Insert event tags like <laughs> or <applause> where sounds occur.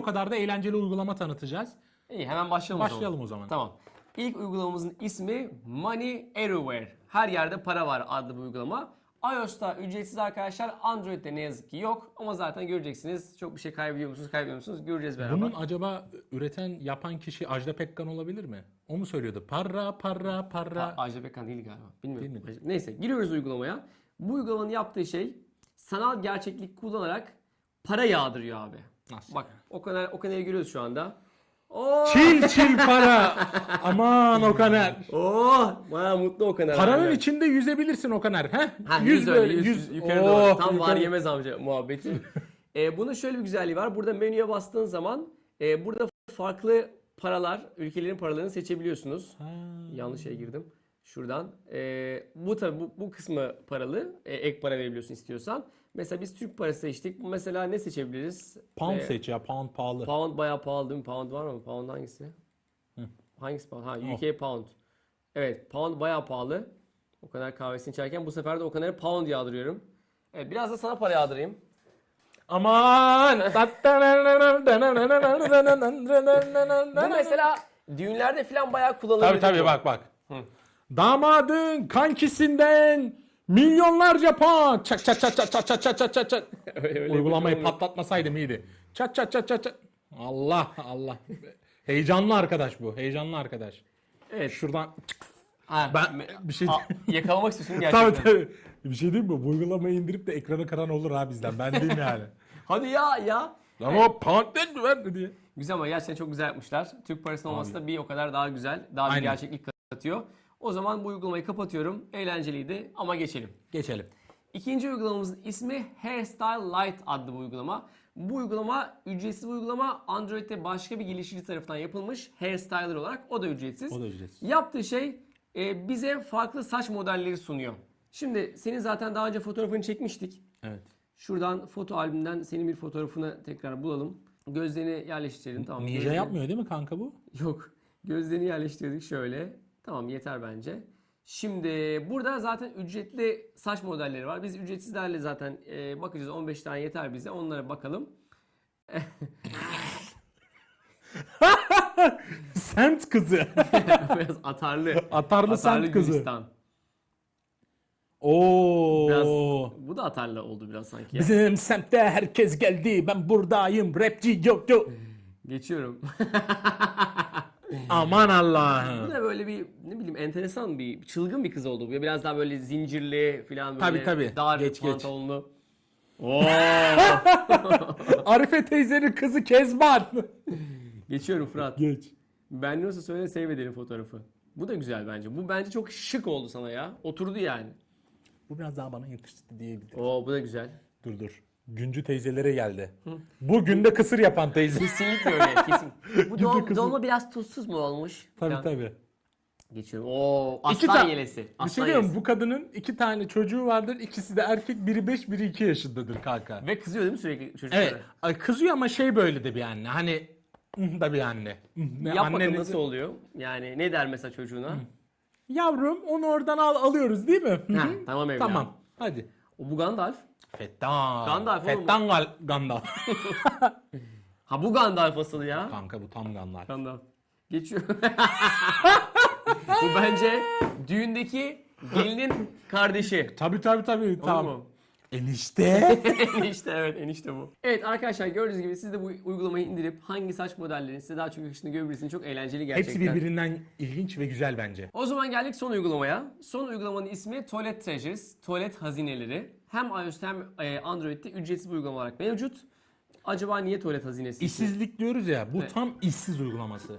o kadar da eğlenceli uygulama tanıtacağız. İyi hemen başlayalım, Başlayalım o zaman. Tamam. İlk uygulamamızın ismi Money Everywhere. Her yerde para var adlı bir uygulama. iOS'ta ücretsiz arkadaşlar. Android'de ne yazık ki yok. Ama zaten göreceksiniz. Çok bir şey kaybediyor musunuz, kaybediyor musunuz? Göreceğiz beraber. Bunun acaba üreten, yapan kişi Ajda Pekkan olabilir mi? O mu söylüyordu? Parra, parra, parra. Ha, Ajda Pekkan değil galiba. Bilmiyorum. Değil mi? Ajda- Neyse giriyoruz uygulamaya. Bu uygulamanın yaptığı şey sanal gerçeklik kullanarak para yağdırıyor abi. Nasıl? Bak o kadar o kadar görüyoruz şu anda. Oo! Çil çil para. Aman Okaner. Oh! Baya mutlu o kadar. Paranın abi. içinde yüzebilirsin Okaner. He? Ha, 100 öyle, 100, yüz- yukarı Oh, doğru. Tam var yukarı. yemez amca muhabbeti. e, bunun şöyle bir güzelliği var. Burada menüye bastığın zaman e, burada farklı paralar, ülkelerin paralarını seçebiliyorsunuz. Ha. Yanlış şeye girdim. Şuradan. E, bu tabi bu, bu kısmı paralı. E, ek para verebiliyorsun istiyorsan. Mesela biz Türk parası seçtik. Mesela ne seçebiliriz? Pound E, seç ya. Pound pahalı. Pound bayağı pahalı değil mi? Pound var mı? Pound hangisi? Hangisi pound? Ha. UK pound. Evet pound bayağı pahalı. O kadar kahvesini içerken bu sefer de o kadar pound yağdırıyorum. Evet biraz da sana para yağdırayım. Aman. <laughs> Bu mesela düğünlerde falan bayağı kullanılıyor. Tabii tabii bak bak. Damadın kankisinden milyonlarca pound. Çak çak çak çak çak çak çak. <laughs> Öyle- öyle Uygulamayı bir şey patlatmasaydım iyiydi. Çat çat çat çat çat. Allah Allah. Heyecanlı arkadaş bu. Heyecanlı arkadaş. Evet. Şuradan Ha, ben bir şey Aa, yakalamak istiyorsun <laughs> gerçekten. Tabii tabii. Bir şey diyeyim mi? Bu uygulamayı indirip de ekranı karan olur ha bizden. Ben diyeyim yani. <laughs> Hadi ya ya. Ama o pound değil mi ben diye. Güzel ama gerçekten çok güzel yapmışlar. Türk parasının olması da bir o kadar daha güzel. Daha bir Aynen. gerçeklik katıyor. O zaman bu uygulamayı kapatıyorum. Eğlenceliydi ama geçelim. Geçelim. İkinci uygulamamızın ismi Hairstyle Lite adlı bu uygulama. Bu uygulama ücretsiz bir uygulama. Android'de başka bir geliştirici tarafından yapılmış. Hairstyler olarak o da ücretsiz. O da ücretsiz. Yaptığı şey e, bize farklı saç modelleri sunuyor. Şimdi senin zaten daha önce fotoğrafını çekmiştik. Evet. Şuradan foto albümden senin bir fotoğrafını tekrar bulalım. Gözlerini yerleştirelim. Tamam. Ninja gözlerini- yapmıyor değil mi kanka bu? Yok. Gözlerini yerleştirdik şöyle. Tamam yeter bence. Şimdi burada zaten ücretli saç modelleri var. Biz ücretsizlerle zaten e, bakacağız. 15 tane yeter bize. Onlara bakalım. <laughs> Semt kızı. <laughs> Biraz atarlı. Atarlı semt kızı. Gülistan. Oo. Biraz, bu da atarlı oldu biraz sanki. ya. Bizim semtte herkes geldi. Ben buradayım. Rapçi yok yok. Geçiyorum. <laughs> Aman bu Allah'ım. da böyle bir ne bileyim enteresan bir çılgın bir kız oldu bu. Biraz daha böyle zincirli falan böyle Tabii, tabii. dar Geç, geç. pantolonlu. Oo. <laughs> Arife teyzenin kızı Kezban. Geçiyorum Fırat. Geç. Ben nasıl söyle save edelim fotoğrafı. Bu da güzel bence. Bu bence çok şık oldu sana ya. Oturdu yani. Bu biraz daha bana yakıştı diyebilirim. Oo bu da güzel. Dur dur. Güncü teyzelere geldi. Bugün de kısır yapan teyze. Kesinlikle öyle. <laughs> Kesin. Bu dol- kızım. dolma biraz tuzsuz mu olmuş? tabii Falan. tabii. Geçiyorum. Oo İki aslan ta- yelesi. Bir şey Aslan diyorum yelesi. bu kadının iki tane çocuğu vardır. İkisi de erkek. Biri 5 biri 2 yaşındadır kanka. Ve kızıyor değil mi sürekli çocuklara? Evet. Ay, Kızıyor ama şey böyle de bir anne. Hani "Ih" da bir anne. "Ih" ne Yap bakalım nasıl oluyor? Yani ne der mesela çocuğuna? Yavrum onu oradan al alıyoruz değil mi? Hı Ha, hı. tamam evladım. Tamam. Hadi. O bu Gandalf. Fettan. Gandalf oğlum. Fettan gal Gandalf. <laughs> Ha bu Gandalf asıl ya. Kanka bu tam Gandalf. Gandalf. Geçiyor. <laughs> bu bence düğündeki gelinin kardeşi. Tabii tabii. Olur Tamam. mu? Enişte. <laughs> enişte evet enişte bu. Evet arkadaşlar gördüğünüz gibi siz de bu uygulamayı indirip hangi saç modellerinin size daha çok yakıştığını görebilirsiniz. Çok eğlenceli gerçekten. Hepsi birbirinden ilginç ve güzel bence. O zaman geldik son uygulamaya. Son uygulamanın ismi Toilet Treasures, tuvalet hazineleri. Hem iOS'ta hem e, Android'de ücretsiz bir uygulama olarak mevcut. Acaba niye tuvalet hazinesi? İşsizlik diyoruz ya. Bu Evet. tam işsiz uygulaması.